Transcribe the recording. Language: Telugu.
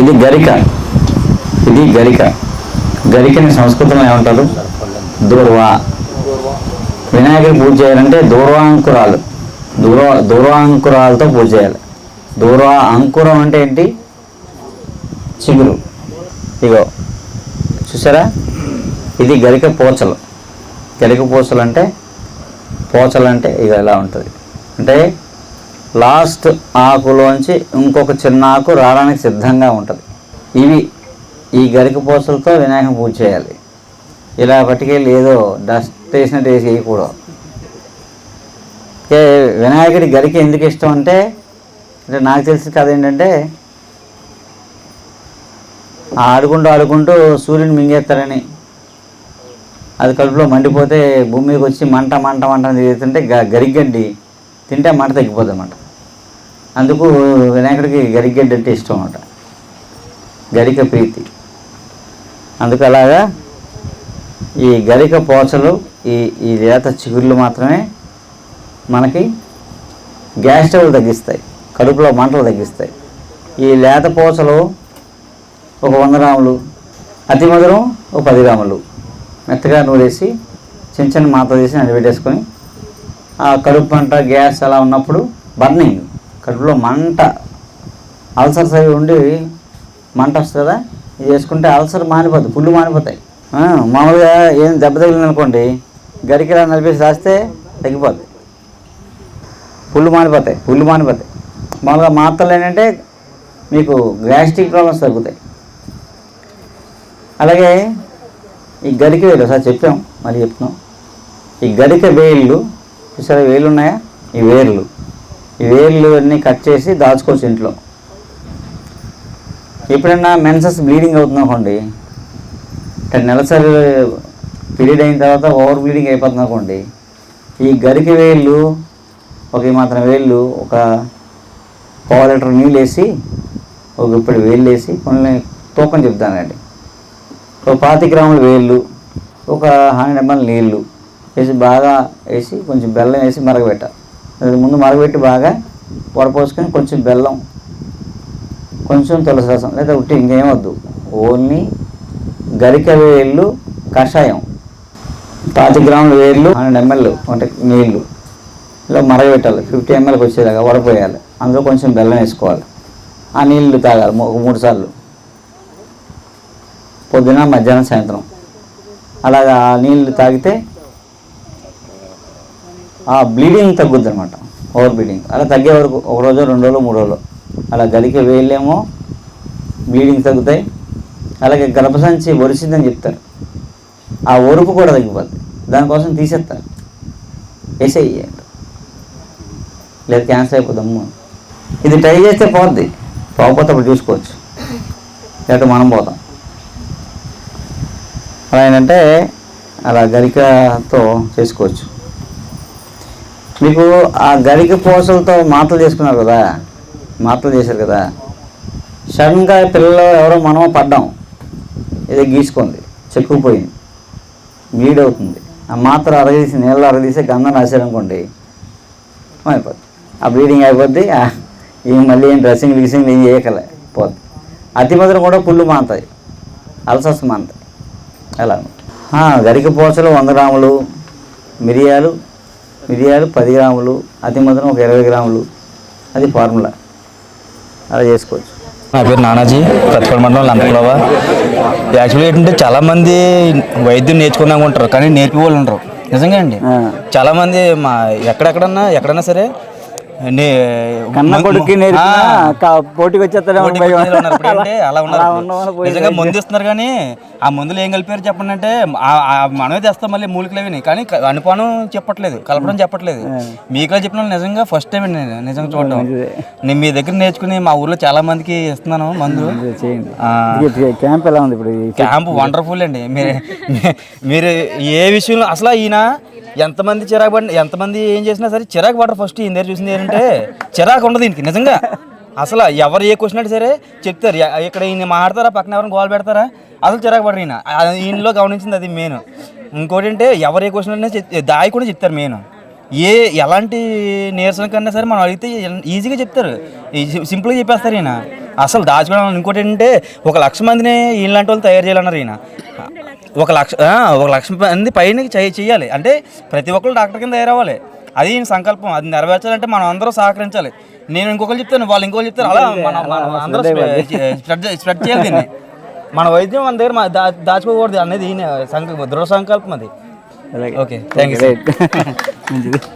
ఇది గరిక. ఇది గరిక. గరికని సంస్కృతం ఏమంటారు? దూర్వా. వినాయకుడు పూజ చేయాలంటే దూర్వాంకురాలు దూర దూర్వాంకురాలతో పూజ చేయాలి. దూర్వా అంకురం అంటే ఏంటి? చిగురు. ఇగో చూసారా? ఇది గరిక పోచలు. గరిక పోచలు అంటే పోచలు అంటే ఇక ఎలా ఉంటుంది? అంటే లాస్ట్ ఆకులోంచి ఇంకొక చిన్న ఆకు రావడానికి సిద్ధంగా ఉంటుంది. ఇవి ఈ గరిక పూసలతో వినాయక పూజ చేయాలి. ఇలా పట్టుకెళ్ళి ఏదో డస్ట్ వేసినట్టు వేసి వేయకూడదు. ఏ వినాయకుడి గరిక ఎందుకు ఇష్టం అంటే అంటే నాకు తెలిసిన కథ ఏంటంటే ఆడుకుంటూ ఆడుకుంటూ సూర్యుని మింగేస్తారని. అది కడుపులో మండిపోతే భూమికి వచ్చి మంట మంట మంట తిరుగుతుంటే గ- గరిగడ్డి తింటే మంట తగ్గిపోద్ది అనమాట అందుకు వినాయకుడికి గరిగడ్డ అంటే ఇష్టం అనమాట గరిక ప్రీతి. అందుకు అలాగా ఈ గరిక పోచలు ఈ ఈ లేత చిగుళ్ళు మాత్రమే మనకి గ్యాస్ తగ్గిస్తాయి. కడుపులో మంటలు తగ్గిస్తాయి. ఈ లేత పోచలు ఒక వంద గ్రాములు అతి మధురం ఒక పది గ్రాములు. మెత్తగా నూరేసి చిన్న చిన్న మాత్ర చేసి అది పెట్టేసుకొని కడుపు మంట గ్యాస్ అలా ఉన్నప్పుడు బర్నింగ్. కడుపులో మంట అల్సర్స్ అవి ఉండి మంట వస్తుంది కదా? ఇది వేసుకుంటే అల్సర్ మానిపోతుంది పుళ్ళు మానిపోతాయి. మామూలుగా ఏం దెబ్బ తగిలింది అనుకోండి గరికిలా నలిపేసి రాస్తే తగ్గిపోద్ది. పుళ్ళు మానిపోతాయి పుళ్ళు మానిపోతాయి. మామూలుగా మాత్రలు ఏంటంటే మీకు గ్యాస్ట్రిక్ ప్రాబ్లమ్స్ తగ్గుతాయి. అలాగే ఈ గరిక వేలు ఒకసారి చెప్పాం మరి చెప్తున్నాం. ఈ గరిక వేళ్ళు చూసారా వేలు ఉన్నాయా ఈ వేర్లు. ఈ వేర్లు అన్నీ కట్ చేసి దాచుకోవచ్చు ఇంట్లో. ఎప్పుడైనా మెన్సెస్ బ్లీడింగ్ అవుతుంది అనుకోండి నెలసరి పీరియడ్ అయిన తర్వాత ఓవర్ బ్లీడింగ్ అయిపోతుంది అనుకోండి ఈ గరికి వేళ్ళు ఒక మాత్రం వేళ్ళు ఒక పావు లీటర్ నీళ్ళు వేసి ఒక ఇప్పుడు వేళ్ళు వేసి కొన్ని తూకం చెప్తానండి. ఒక పాతి గ్రాముల వేళ్ళు ఒక హండ్రెడ్ ఎంఎల్ నీళ్ళు వేసి బాగా వేసి కొంచెం బెల్లం వేసి మరగబెట్టాలి ముందు మరగబెట్టి బాగా వడపోసుకొని కొంచెం బెల్లం కొంచెం తులసి రసం లేదా ఉట్టి ఇంకేం వద్దు. ఓన్లీ గరిక వేళ్ళు కషాయం పాతి గ్రాముల వేళ్ళు హండ్రెడ్ ఎంఎల్ అంటే నీళ్ళు. ఇలా మరగబెట్టాలి. ఫిఫ్టీ ఎంఎల్కి వచ్చేదాకా వడపోయాలి. అందులో కొంచెం బెల్లం వేసుకోవాలి. ఆ నీళ్ళు తాగాలి ఒక మూడు సార్లు. పొద్దున మధ్యాహ్నం సాయంత్రం. అలాగా ఆ నీళ్ళు తాగితే ఆ బ్లీడింగ్ తగ్గుద్ది అనమాట ఓవర్ బ్లీడింగ్ అలా తగ్గే వరకు ఒక రోజు రెండు రోజులు మూడు రోజులు. అలా గలికి వేయలేమో బ్లీడింగ్ తగ్గుతాయి. అలాగే గర్భసంచి ఒరిసిందని చెప్తారు. ఆ ఒరుపు కూడా తగ్గిపోద్ది. దానికోసం తీసేస్తారు. వేసేయి. లేదు క్యాన్సర్ అయిపోతాము ఇది ట్రై చేస్తే పోద్ది. పోకపోతే అప్పుడు చూసుకోవచ్చు. లేకపోతే మనం పోతాం. అలా ఏంటంటే అలా గరికతో చేసుకోవచ్చు. మీకు ఆ గరిక పూసలతో మాటలు చేసుకున్నారు కదా? మాటలు చేశారు కదా? సడన్గా పిల్లలు ఎవరో మనమో పడ్డాం. ఏదో గీసుకుంది చెక్కుపోయింది. బ్లీడ్ అవుతుంది ఆ మాత్ర అరగదీసి నీళ్ళు అరగదీసి గంధం రాశారనుకోండి అయిపోద్ది ఆ బ్లీడింగ్ అయిపోద్ది ఏం మళ్ళీ ఏం డ్రెస్సింగ్ గిసింగ్ ఏం చేయకలే పోద్ది. అతి మధురం కూడా పుళ్ళు మాంతాయి అల్సస్ మాంతాయి. అలా గరిక పూసలు వంద గ్రాములు మిరియాలు మిరియాలు పది గ్రాములు అతి మధురం ఒక ఇరవై గ్రాములు. అది ఫార్ములా. అలా చేసుకోవచ్చు. నా పేరు నానాజీ ప్రతిపల్ మండలం లంకలవ యాక్చువల్లీ ఏంటంటే చాలా మంది వైద్యం నేర్చుకుందాం ఉంటారు కానీ నేర్పి వాళ్ళు ఉండరు. నిజంగా అండి. ఆ. చాలా మంది మా ఎక్కడెక్కడన్నా ఎక్కడన్నా సరే కన్న కొడుక్కి పోటీకి రైతు. మందు ఇస్తున్నారు కానీ ఆ మందులు ఏం కలిపారు చెప్పండి అంటే మనమే తెస్తాం మళ్ళీ మూలికలు అవి కానీ అనుపానం చెప్పట్లేదు. కలపడం చెప్పట్లేదు. మీకులా చెప్పిన నిజంగా ఫస్ట్ టైం నేను. నిజంగా చూడడం. నేను మీ దగ్గర నేర్చుకుని మా ఊర్లో చాలా మందికి ఇస్తున్నాను మందు. క్యాంప్ ఎలా ఉంది ఇప్పుడు క్యాంప్ వండర్ఫుల్ అండి. మీరు మీరు ఏ విషయంలో అసలు ఈయన ఎంతమంది చిరాకు పడి ఎంతమంది ఏం చేసినా సరే చిరాకు పడరు ఫస్ట్ ఈయన దగ్గర చూసింది ఏంటంటే చిరాకు ఉండదు దీనికి నిజంగా. అసలు ఎవరు ఏ క్వశ్చన్ అంటే సరే చెప్తారు. ఇక్కడ ఈయన మాట్లాడతారా? పక్కన ఎవరిని గోల్ పెడతారా? అసలు చిరాకు పడరు ఈయన. ఈయనలో గమనించింది అది మెయిన్ ఇంకోటి అంటే ఎవరు ఏ క్వశ్చన్ అంటే దాయి కూడా చెప్తారు మెయిన్ ఏ ఎలాంటి నీరసన కన్నా సరే మనం అడిగితే ఈజీగా చెప్తారు. సింపుల్గా చెప్పేస్తారు ఈయన. అసలు దాచుకోవడం ఇంకోటి ఏంటంటే ఒక లక్ష మందిని ఈయనలాంటి వాళ్ళు తయారు చేయాలన్నారు ఈయన. ఒక లక్ష ఒక లక్ష మంది పైన చేయ- చేయాలి. అంటే ప్రతి ఒక్కరు డాక్టర్ కింద తయారవ్వాలి. అది సంకల్పం. అది నెరవేర్చాలంటే మనం అందరూ సహకరించాలి. నేను ఇంకొకరు చెప్తాను వాళ్ళు ఇంకొకరు చెప్తారు. అలా మనం అందరూ స్ప్రెడ్ స్ప్రెడ్ చేయాలి దీన్ని. మన వైద్యం మన దగ్గర దా దాచుకోకూడదు అనేది దృఢ సంకల్పం అది. Okay thank you